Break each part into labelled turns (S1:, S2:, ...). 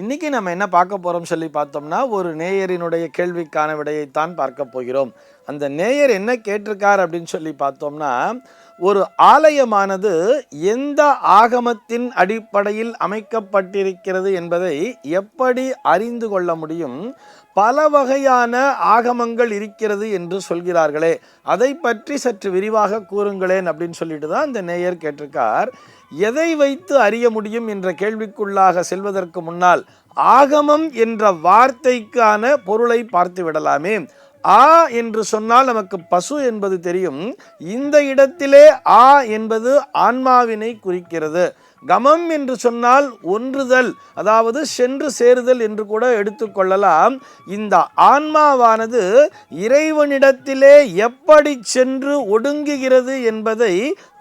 S1: இன்றைக்கி நம்ம என்ன பார்க்க போகிறோம் சொல்லி பார்த்தோம்னா ஒரு நேயரினுடைய கேள்விக்கான விடையைத்தான் பார்க்க போகிறோம். அந்த நேயர் என்ன கேட்டிருக்கார் அப்படின்னு சொல்லி பார்த்தோம்னா ஒரு ஆலயமானது எந்த ஆகமத்தின் அடிப்படையில் அமைக்கப்பட்டிருக்கிறது என்பதை எப்படி அறிந்து கொள்ள முடியும்? பல வகையான ஆகமங்கள் இருக்கிறது என்று சொல்கிறார்களே. அதை பற்றி சற்று விரிவாக கூறுங்களேன் அப்படின்னு சொல்லிட்டு தான் இந்த நேயர் கேட்டிருக்கார். எதை வைத்து அறிய முடியும் என்ற கேள்விக்குள்ளாக செல்வதற்கு முன்னால் ஆகமம் என்ற வார்த்தைக்கான பொருளை பார்த்து விடலாமே. ஆ என்று சொன்னால் நமக்கு பசு என்பது தெரியும். இந்த இடத்திலே ஆ என்பது ஆன்மாவினை குறிக்கிறது. கமம் என்று சொன்னால் ஒன்றுதல் அதாவது சென்று சேருதல் என்று கூட எடுத்துக்கொள்ளலாம் இந்த ஆன்மாவானது இறைவனிடத்திலே எப்படி சென்று ஒடுங்குகிறது என்பதை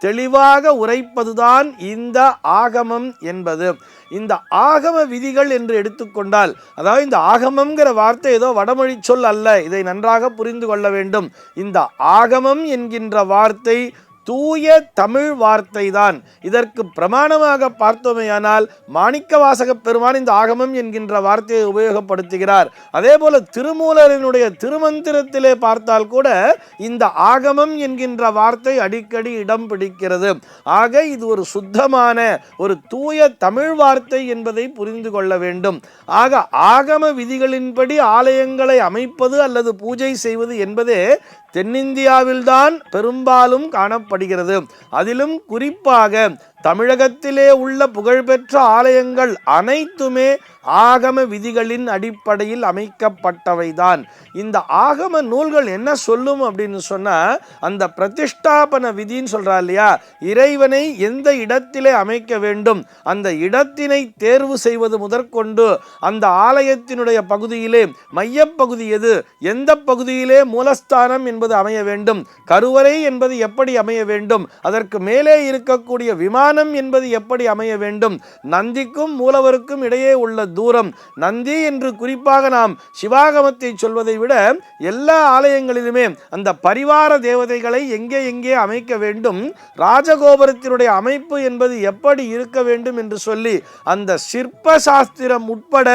S1: தெளிவாக உரைப்பதுதான் இந்த ஆகமம் என்பது. இந்த ஆகம விதிகள் என்று எடுத்துக்கொண்டால் அதாவது இந்த ஆகமம்ங்கிற வார்த்தை ஏதோ வடமொழி சொல் அல்ல இதை நன்றாக புரிந்து கொள்ள வேண்டும். இந்த ஆகமம் என்கின்ற வார்த்தை தூய தமிழ் வார்த்தை தான் இதற்கு பிரமாணமாக பார்த்தோமேயானால் மாணிக்க வாசக பெருமான் இந்த ஆகமம் என்கின்ற வார்த்தையை உபயோகப்படுத்துகிறார். அதே போல திருமூலரினுடைய திருமந்திரத்திலே பார்த்தால் கூட இந்த ஆகமம் என்கின்ற வார்த்தை அடிக்கடி இடம் பிடிக்கிறது. ஆக இது ஒரு சுத்தமான ஒரு தூய தமிழ் வார்த்தை என்பதை புரிந்து கொள்ள வேண்டும். ஆக ஆகம விதிகளின்படி ஆலயங்களை அமைப்பது அல்லது பூஜை செய்வது என்பதே தென்னிந்தியாவில்தான் பெரும்பாலும் காணப்படுகிறது. அதிலும் குறிப்பாக தமிழகத்திலே உள்ள புகழ்பெற்ற ஆலயங்கள் அனைத்துமே ஆகம விதிகளின் அடிப்படையில் அமைக்கப்பட்டவைதான். இந்த ஆகம நூல்கள் என்ன சொல்லும் அப்படின்னு சொன்னால் அந்த பிரதிஷ்டாபன விதின்னு சொல்கிறா இல்லையா? இறைவனை எந்த இடத்திலே அமைக்க வேண்டும்? அந்த இடத்தினை தேர்வு செய்வது முதற்கொண்டு அந்த ஆலயத்தினுடைய பகுதியிலே மையப்பகுதி எது? எந்த பகுதியிலே மூலஸ்தானம் என்பது அமைய வேண்டும்? கருவறை என்பது எப்படி அமைய வேண்டும்? அதற்கு மேலே இருக்கக்கூடிய விமானம் என்பது எப்படி அமைய வேண்டும்? நந்திக்கும் மூலவருக்கும் இடையே உள்ள தூரம். நந்தி என்று குறிப்பாக நாம் சிவாகமத்தை சொல்வதை விட எல்லா ஆலயங்களிலுமே அந்த பரிவார தேவதைகளை எங்கே எங்கே அமைக்க வேண்டும்? ராஜகோபுரத்தினுடைய அமைப்பு என்பது எப்படி இருக்க வேண்டும் என்று சொல்லி அந்த சிற்ப சாஸ்திரம் உட்பட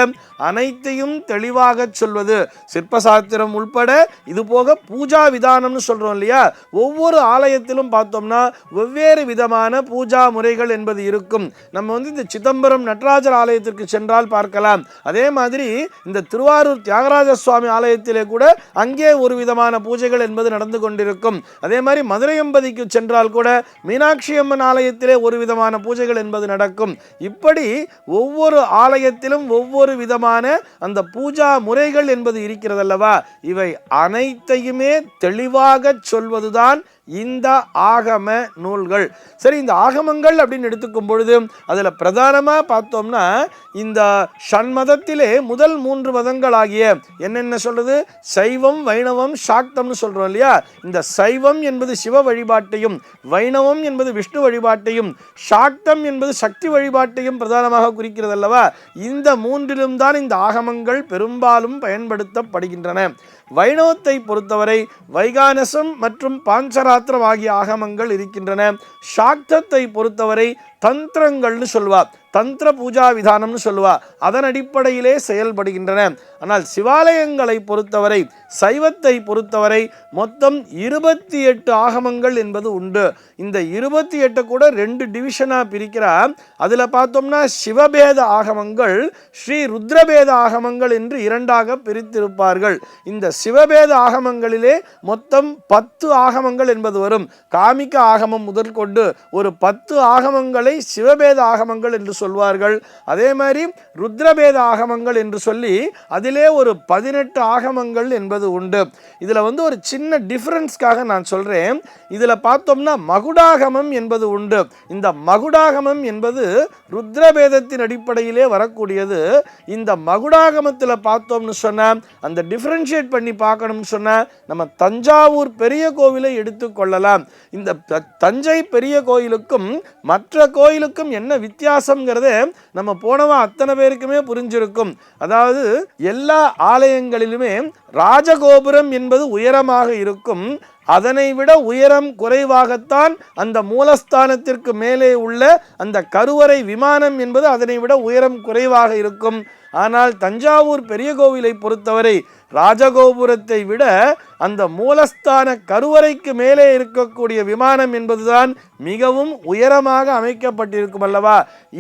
S1: அனைத்தையும் தெளிவாக சொல்வது. சிற்ப சாஸ்திரம் உட்பட இது போக பூஜா விதானம்னு சொல்றோம் இல்லையா? ஒவ்வொரு ஆலயத்திலும் பார்த்தோம்னா வெவ்வேறு விதமான பூஜா முறை முறைகள் என்பது இருக்கும். நம்ம வந்து இந்த சிதம்பரம் நடராஜர் ஆலயத்திற்கு சென்றால் பார்க்கலாம். அதே மாதிரி இந்த திருவாரூர் தியாகராஜ சுவாமி ஆலயத்திலே கூட அங்கே ஒரு விதமான பூஜைகள் என்பது நடந்து கொண்டிருக்கும். அதே மாதிரி மதுரையம்பதிக்கு சென்றால் கூட மீனாட்சி அம்மன் ஆலயத்திலே ஒரு விதமான பூஜைகள் என்பது நடக்கும். இப்படி ஒவ்வொரு ஆலயத்திலும் ஒவ்வொரு விதமான அந்த பூஜா முறைகள் என்பது இருக்கிறதல்லவா? இவை அனைத்தையுமே தெளிவாக சொல்வதுதான் இந்த ஆகம நூல்கள். சரி இந்த ஆகமங்கள் அப்படின்னு எடுத்துக்கும் பொழுது அதில் பிரதானமாக பார்த்தோம்னா இந்த ஷண்மதத்திலே முதல் மூன்று மதங்களாகிய என்னென்ன சொல்கிறது சைவம் வைணவம் சாக்தம்னு சொல்கிறோம் இல்லையா? இந்த சைவம் என்பது சிவ வழிபாட்டையும் வைணவம் என்பது விஷ்ணு வழிபாட்டையும் சாக்தம் என்பது சக்தி வழிபாட்டையும் பிரதானமாக குறிக்கிறது அல்லவா இந்த மூன்றிலும் தான் இந்த ஆகமங்கள் பெரும்பாலும் பயன்படுத்தப்படுகின்றன. வைணவத்தை பொறுத்தவரை வைகானசம் மற்றும் பாஞ்சரா சாஸ்திரமாகிய ஆகமங்கள் இருக்கின்றன. சாக்தத்தை பொறுத்தவரை தந்திரங்கள்னு சொல்வார் தந்திர பூஜா விதானம்னு சொல்லுவா. அதன் அடிப்படையிலே செயல்படுகின்றன. ஆனால் சிவாலயங்களை பொறுத்தவரை சைவத்தை பொறுத்தவரை மொத்தம் இருபத்தி எட்டு ஆகமங்கள் என்பது உண்டு. இந்த இருபத்தி எட்டு கூட ரெண்டு டிவிஷனாக பிரிக்கிறா. அதில் பார்த்தோம்னா சிவபேத ஆகமங்கள் ஸ்ரீ ருத்ரபேத ஆகமங்கள் என்று இரண்டாக பிரித்திருப்பார்கள். இந்த சிவபேத ஆகமங்களிலே மொத்தம் பத்து ஆகமங்கள் என்பது வரும். காமிக்க ஆகமம் முதற்கொண்டு ஒரு பத்து ஆகமங்களை சிவபேத ஆகமங்கள் என்று சொல்வார்கள். அதே மாதிரி ருத்ரபேத ஆகமங்கள் என்று சொல்லி அதிலே ஒரு பதினெட்டு ஆகமங்கள் என்பது உண்டு. இதில் வந்து ஒரு சின்ன டிஃப்ரென்ஸ்க்காக நான் சொல்கிறேன் இதில் பார்த்தோம்னா மகுடாகமம் என்பது உண்டு. இந்த மகுடாகமம் என்பது ருத்ரபேதத்தின் அடிப்படையிலே வரக்கூடியது. இந்த மகுடாகமத்தில் பார்த்தோம்னு சொன்னால் அந்த டிஃப்ரென்ஷியேட் பண்ணி பார்க்கணும்னு சொன்னால் நம்ம தஞ்சாவூர் பெரிய கோவிலை எடுத்துக்கொள்ளலாம் இந்த தஞ்சை பெரிய கோயிலுக்கும் மற்ற கோயிலுக்கும் என்ன வித்தியாசம் வித்தியாசம்ங்கிறது நம்ம போனவா அத்தனை பேருக்குமே புரிஞ்சிருக்கும். அதாவது எல்லா ஆலயங்களிலுமே ராஜகோபுரம் என்பது உயரமாக இருக்கும். அதனை விட உயரம் குறைவாகத்தான் அந்த மூலஸ்தானத்திற்கு மேலே உள்ள அந்த கருவறை விமானம் என்பது அதனை விட உயரம் குறைவாக இருக்கும். ஆனால் தஞ்சாவூர் பெரிய கோவிலை பொறுத்தவரை ராஜகோபுரத்தை விட அந்த மூலஸ்தான கருவறைக்கு மேலே இருக்கக்கூடிய விமானம் என்பதுதான் மிகவும் உயரமாக அமைக்கப்பட்டிருக்கும் அல்லவா?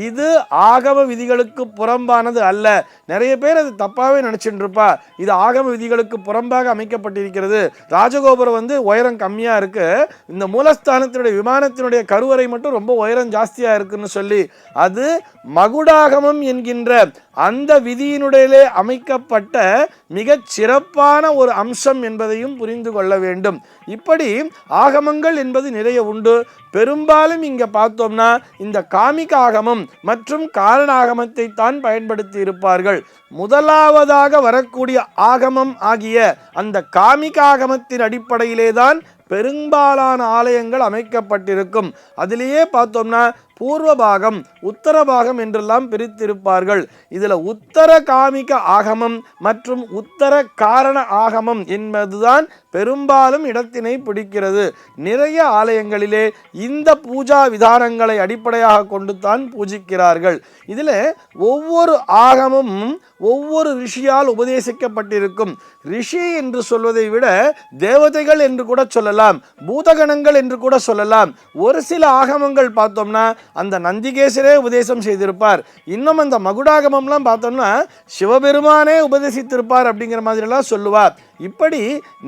S1: இது ஆகம விதிகளுக்கு புறம்பானது அல்ல. நிறைய பேர் அது தப்பாகவே நினச்சிட்டு இருப்பா. இது ஆகம விதிகளுக்கு புறம்பாக அமைக்கப்பட்டிருக்கிறது. ராஜகோபுரம் வந்து உயரம் கம்மியாக இருக்கு. இந்த மூலஸ்தானத்தினுடைய விமானத்தினுடைய கருவறை மட்டும் ரொம்ப உயரம் ஜாஸ்தியாக இருக்குன்னு சொல்லி அது மகுடாகமம் என்கின்ற அந்த விதியினுடையிலே அமைக்கப்பட்ட மிகச் சிறப்பான ஒரு அம்சம் என்பதையும் புரிந்து கொள்ள வேண்டும். இப்படி ஆகமங்கள் என்பது நிறைய உண்டு. பெரும்பாலும் இங்கே பார்த்தோம்னா இந்த காமிக ஆகமம் மற்றும் காரண ஆகமத்தை தான் பயன்படுத்தி இருப்பார்கள். முதலாவதாக வரக்கூடிய ஆகமம் ஆகிய அந்த காமிக ஆகமத்தின் அடிப்படையிலே தான் பெரும்பாலான ஆலயங்கள் அமைக்கப்பட்டிருக்கும். அதிலேயே பார்த்தோம்னா பூர்வ பாகம் உத்தர பாகம் என்றெல்லாம் பிரித்திருப்பார்கள். இதில் உத்தர காமிக ஆகமம் மற்றும் உத்தர காரண ஆகமம் என்பதுதான் பெரும்பாலும் இடத்தினை பிடிக்கிறது. நிறைய ஆலயங்களிலே இந்த பூஜா விதானங்களை அடிப்படையாக கொண்டு தான் பூஜிக்கிறார்கள். இதில் ஒவ்வொரு ஆகமும் ஒவ்வொரு ரிஷியால் உபதேசிக்கப்பட்டிருக்கும். ரிஷி என்று சொல்வதை விட தேவதைகள் என்று கூட சொல்லலாம். பூதகணங்கள் என்று கூட சொல்லலாம். ஒரு சில ஆகமங்கள் பார்த்தோம்னா அந்த நந்திகேசரே உபதேசம் செய்திருப்பார். இன்னும் அந்த மகுடாகமம்லாம் பார்த்தோம்னா சிவபெருமானே உபதேசித்திருப்பார் அப்படிங்கிற மாதிரிலாம் சொல்லுவார். இப்படி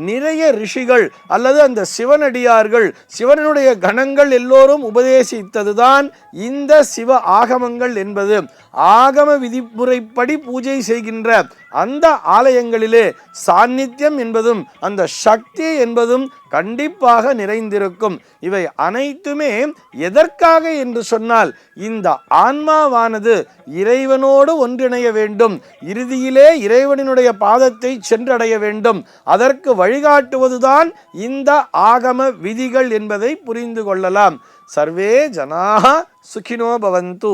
S1: நிறைய ரிஷிகள் அல்லது அந்த சிவனடியார்கள் சிவனுடைய கணங்கள் எல்லோரும் உபதேசித்ததுதான் இந்த சிவ ஆகமங்கள் என்பது. ஆகம விதிமுறைப்படி பூஜை செய்கின்ற அந்த ஆலயங்களிலே சாநித்தியம் என்பதும் அந்த சக்தி என்பதும் கண்டிப்பாக நிறைந்திருக்கும். இவை அனைத்துமே எதற்காக என்று சொன்னால் இந்த ஆன்மாவானது இறைவனோடு ஒன்றிணைய வேண்டும். இறுதியிலே இறைவனினுடைய பாதத்தை சென்றடைய வேண்டும். அதற்கு வழிகாட்டுவதுதான் இந்த ஆகம விதிகள் என்பதை புரிந்து கொள்ளலாம். சர்வே ஜனாக சுகினோ பவந்து.